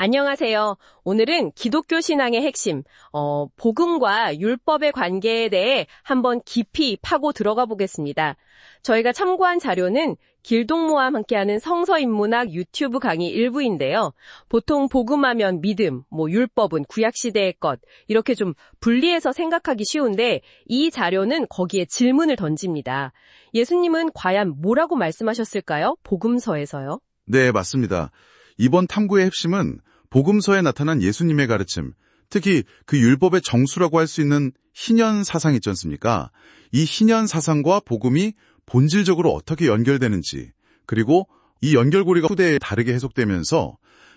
안녕하세요. 오늘은 기독교 신앙의 핵심, 어, 복음과 율법의 관계에 대해 한번 깊이 파고 들어가 보겠습니다. 저희가 참고한 자료는 길동무와 함께하는 성서인문학 유튜브 강의 일부인데요. 보통 복음하면 믿음, 뭐 율법은 구약시대의 것, 이렇게 좀 분리해서 생각하기 쉬운데 이 자료는 거기에 질문을 던집니다. 예수님은 과연 뭐라고 말씀하셨을까요? 복음서에서요? 네, 맞습니다. 이번 탐구의 핵심은 복음서에 나타난 예수님의 가르침, 특히 그 율법의 정수라고 할 수 있는 희년 사상 있지 않습니까? 이 희년 사상과 복음이 본질적으로 어떻게 연결되는지, 그리고 이 연결고리가 후대에 다르게 해석되면서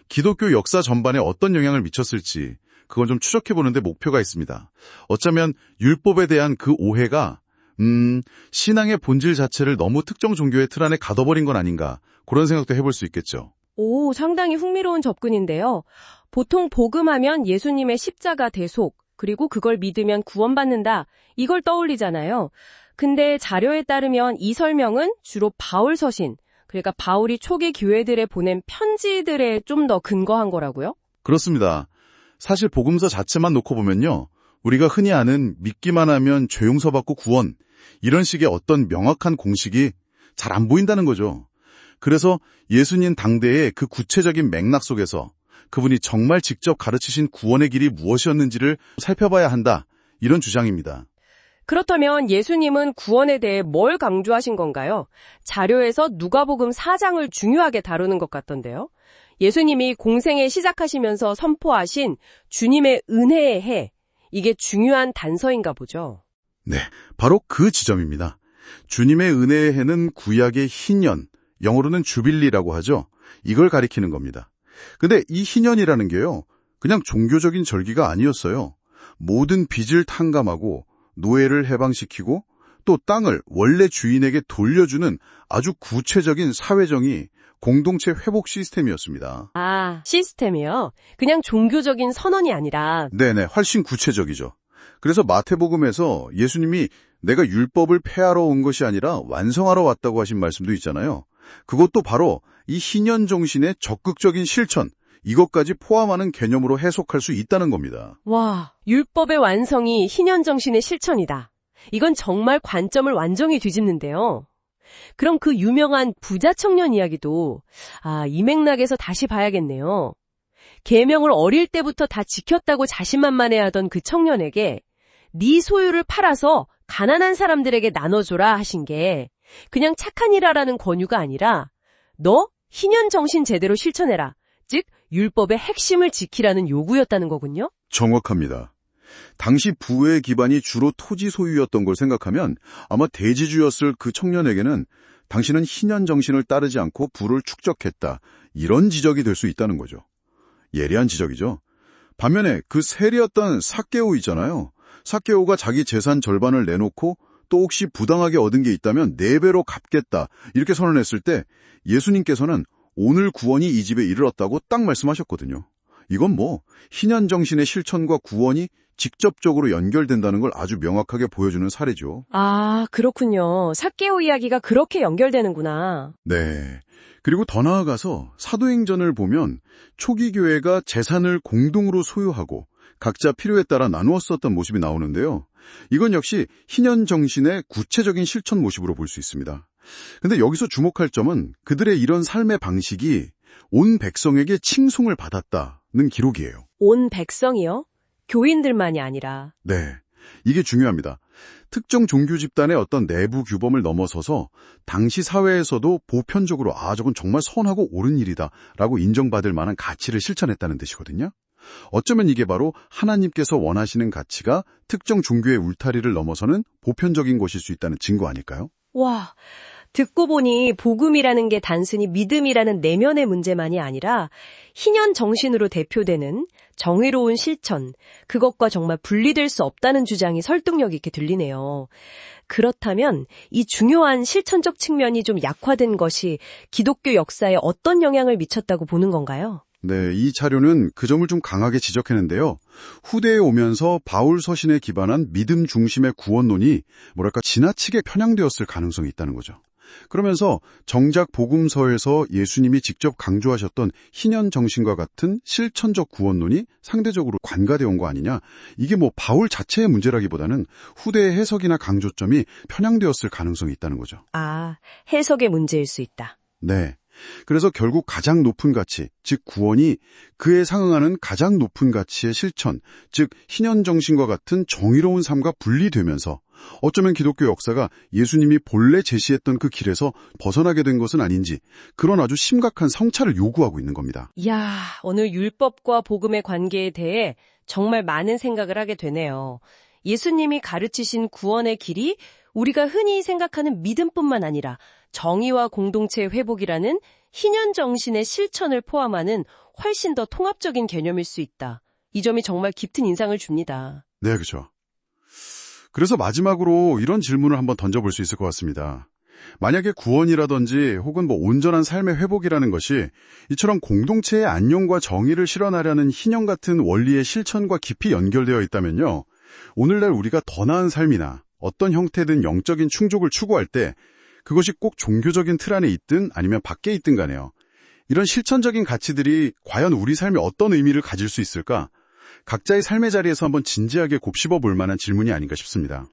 기독교 역사 전반에 어떤 영향을 미쳤을지 그건 좀 추적해보는데 목표가 있습니다. 어쩌면 율법에 대한 그 오해가 음, 신앙의 본질 자체를 너무 특정 종교의 틀 안에 가둬버린 건 아닌가 그런 생각도 해볼 수 있겠죠. 오, 상당히 흥미로운 접근인데요. 보통 복음하면 예수님의 십자가 대속, 그리고 그걸 믿으면 구원받는다. 이걸 떠올리잖아요. 근데 자료에 따르면 이 설명은 주로 바울 서신, 그러니까 바울이 초기 교회들에 보낸 편지들에 좀 더 근거한 거라고요? 그렇습니다. 사실 복음서 자체만 놓고 보면요. 우리가 흔히 아는 믿기만 하면 죄 용서받고 구원, 이런 식의 어떤 명확한 공식이 잘 안 보인다는 거죠. 그래서 예수님 당대의 그 구체적인 맥락 속에서 그분이 정말 직접 가르치신 구원의 길이 무엇이었는지를 살펴봐야 한다. 이런 주장입니다. 그렇다면 예수님은 구원에 대해 뭘 강조하신 건가요? 자료에서 누가복음 4장을 중요하게 다루는 것 같던데요. 예수님이 공생에 시작하시면서 선포하신 주님의 은혜의 해, 이게 중요한 단서인가 보죠. 네, 바로 그 지점입니다. 주님의 은혜의 해는 구약의 희년, 영어로는 주빌리라고 하죠. 이걸 가리키는 겁니다. 근데 이 희년이라는 게요. 그냥 종교적인 절기가 아니었어요. 모든 빚을 탕감하고 노예를 해방시키고 또 땅을 원래 주인에게 돌려주는 아주 구체적인 사회정의, 공동체 회복 시스템이었습니다. 아, 시스템이요? 그냥 종교적인 선언이 아니라. 네네, 훨씬 구체적이죠. 그래서 마태복음에서 예수님이 내가 율법을 폐하러 온 것이 아니라 완성하러 왔다고 하신 말씀도 있잖아요. 그것도 바로 이 희년 정신의 적극적인 실천, 이것까지 포함하는 개념으로 해석할 수 있다는 겁니다. 와, 율법의 완성이 희년 정신의 실천이다. 이건 정말 관점을 완전히 뒤집는데요. 그럼 그 유명한 부자 청년 이야기도 아, 이 맥락에서 다시 봐야겠네요. 계명을 어릴 때부터 다 지켰다고 자신만만해하던 그 청년에게 네 소유를 팔아서 가난한 사람들에게 나눠줘라 하신 게 그냥 착한 일하라는 권유가 아니라 너 희년 정신 제대로 실천해라. 즉 율법의 핵심을 지키라는 요구였다는 거군요. 정확합니다. 당시 부의 기반이 주로 토지 소유였던 걸 생각하면 아마 대지주였을 그 청년에게는 당신은 희년 정신을 따르지 않고 부를 축적했다. 이런 지적이 될 수 있다는 거죠. 예리한 지적이죠. 반면에 그 세리였던 사케오 있잖아요. 사케오가 자기 재산 절반을 내놓고 또 혹시 부당하게 얻은 게 있다면 4배로 갚겠다 이렇게 선언했을 때 예수님께서는 오늘 구원이 이 집에 이르렀다고 딱 말씀하셨거든요. 이건 뭐 희년 정신의 실천과 구원이 직접적으로 연결된다는 걸 아주 명확하게 보여주는 사례죠. 아, 그렇군요. 사케오 이야기가 그렇게 연결되는구나. 네. 그리고 더 나아가서 사도행전을 보면 초기 교회가 재산을 공동으로 소유하고 각자 필요에 따라 나누었었던 모습이 나오는데요. 이건 역시 희년 정신의 구체적인 실천 모습으로 볼 수 있습니다. 근데 여기서 주목할 점은 그들의 이런 삶의 방식이 온 백성에게 칭송을 받았다는 기록이에요. 온 백성이요? 교인들만이 아니라. 네. 이게 중요합니다. 특정 종교 집단의 어떤 내부 규범을 넘어서서 당시 사회에서도 보편적으로 아, 저건 정말 선하고 옳은 일이다 라고 인정받을 만한 가치를 실천했다는 뜻이거든요. 어쩌면 이게 바로 하나님께서 원하시는 가치가 특정 종교의 울타리를 넘어서는 보편적인 것일 수 있다는 증거 아닐까요? 와, 듣고 보니 복음이라는 게 단순히 믿음이라는 내면의 문제만이 아니라 희년 정신으로 대표되는 정의로운 실천, 그것과 정말 분리될 수 없다는 주장이 설득력 있게 들리네요. 그렇다면 이 중요한 실천적 측면이 좀 약화된 것이 기독교 역사에 어떤 영향을 미쳤다고 보는 건가요? 네, 이 자료는 그 점을 좀 강하게 지적했는데요. 후대에 오면서 바울 서신에 기반한 믿음 중심의 구원론이 뭐랄까 지나치게 편향되었을 가능성이 있다는 거죠. 그러면서 정작 복음서에서 예수님이 직접 강조하셨던 희년 정신과 같은 실천적 구원론이 상대적으로 관가되어 온 거 아니냐. 이게 뭐 바울 자체의 문제라기보다는 후대의 해석이나 강조점이 편향되었을 가능성이 있다는 거죠. 아, 해석의 문제일 수 있다. 네. 그래서 결국 가장 높은 가치, 즉 구원이 그에 상응하는 가장 높은 가치의 실천, 즉 희년 정신과 같은 정의로운 삶과 분리되면서 어쩌면 기독교 역사가 예수님이 본래 제시했던 그 길에서 벗어나게 된 것은 아닌지 그런 아주 심각한 성찰을 요구하고 있는 겁니다. 이야, 오늘 율법과 복음의 관계에 대해 정말 많은 생각을 하게 되네요. 예수님이 가르치신 구원의 길이 우리가 흔히 생각하는 믿음뿐만 아니라 정의와 공동체의 회복이라는 희년 정신의 실천을 포함하는 훨씬 더 통합적인 개념일 수 있다. 이 점이 정말 깊은 인상을 줍니다. 네, 그렇죠. 그래서 마지막으로 이런 질문을 한번 던져볼 수 있을 것 같습니다. 만약에 구원이라든지 혹은 뭐 온전한 삶의 회복이라는 것이 이처럼 공동체의 안녕과 정의를 실현하려는 희년 같은 원리의 실천과 깊이 연결되어 있다면요. 오늘날 우리가 더 나은 삶이나 어떤 형태든 영적인 충족을 추구할 때 그것이 꼭 종교적인 틀 안에 있든 아니면 밖에 있든 간에요. 이런 실천적인 가치들이 과연 우리 삶에 어떤 의미를 가질 수 있을까? 각자의 삶의 자리에서 한번 진지하게 곱씹어 볼 만한 질문이 아닌가 싶습니다.